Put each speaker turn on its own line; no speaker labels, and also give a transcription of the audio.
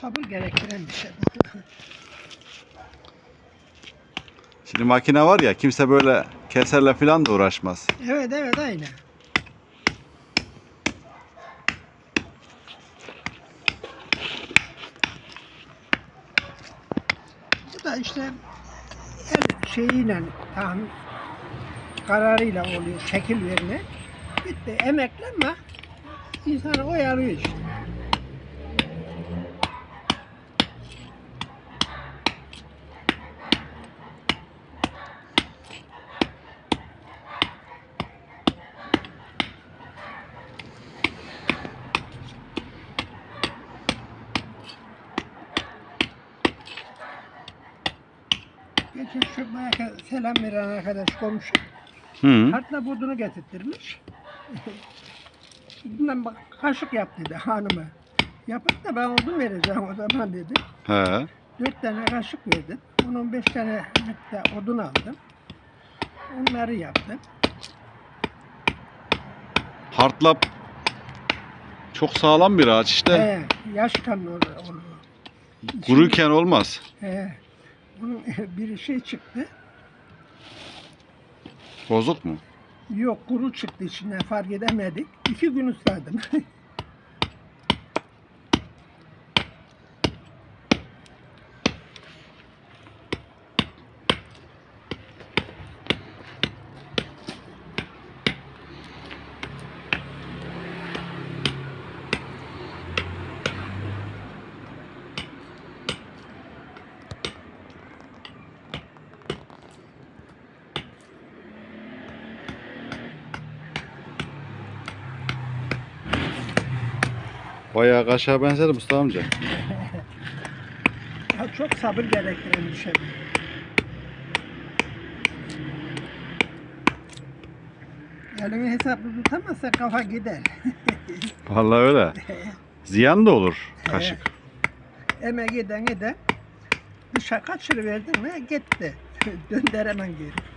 sabır gerektiren bir şey.
Şimdi makine var ya kimse böyle keserle falan da uğraşmaz.
evet evet aynı. Bu da işte el şeyiyle tam kararıyla oluyor şekil verme. Bitti emeklenme insanı oyalıyor işte. Geçen şu selam veren arkadaş komşu.
Hı.
Hartla budunu getirttirmiş. Bundan bak kaşık yap dedi hanıma. Yapıp da ben odun vereceğim o zaman dedi.
He.
Dört tane kaşık verdim. Onun beş tane de odun aldım. Onları yaptım.
Hartlap çok sağlam bir ağaç işte.
He, yaş kanlı oluyor. oluyor.
Kuruyken olmaz.
He, bunun bir şey çıktı.
Bozuk mu?
Yok kuru çıktı içinden fark edemedik. İki gün ısladım.
Bayağı kaşığa benzer Mustafa amca.
ya çok sabır gerektiren bir şey. Elini hesaplı tutamazsa kafa gider.
Vallahi öyle. Ziyan da olur kaşık.
Eme giden giden dışa kaçırıverdin mi gitti. Döndüremem geri.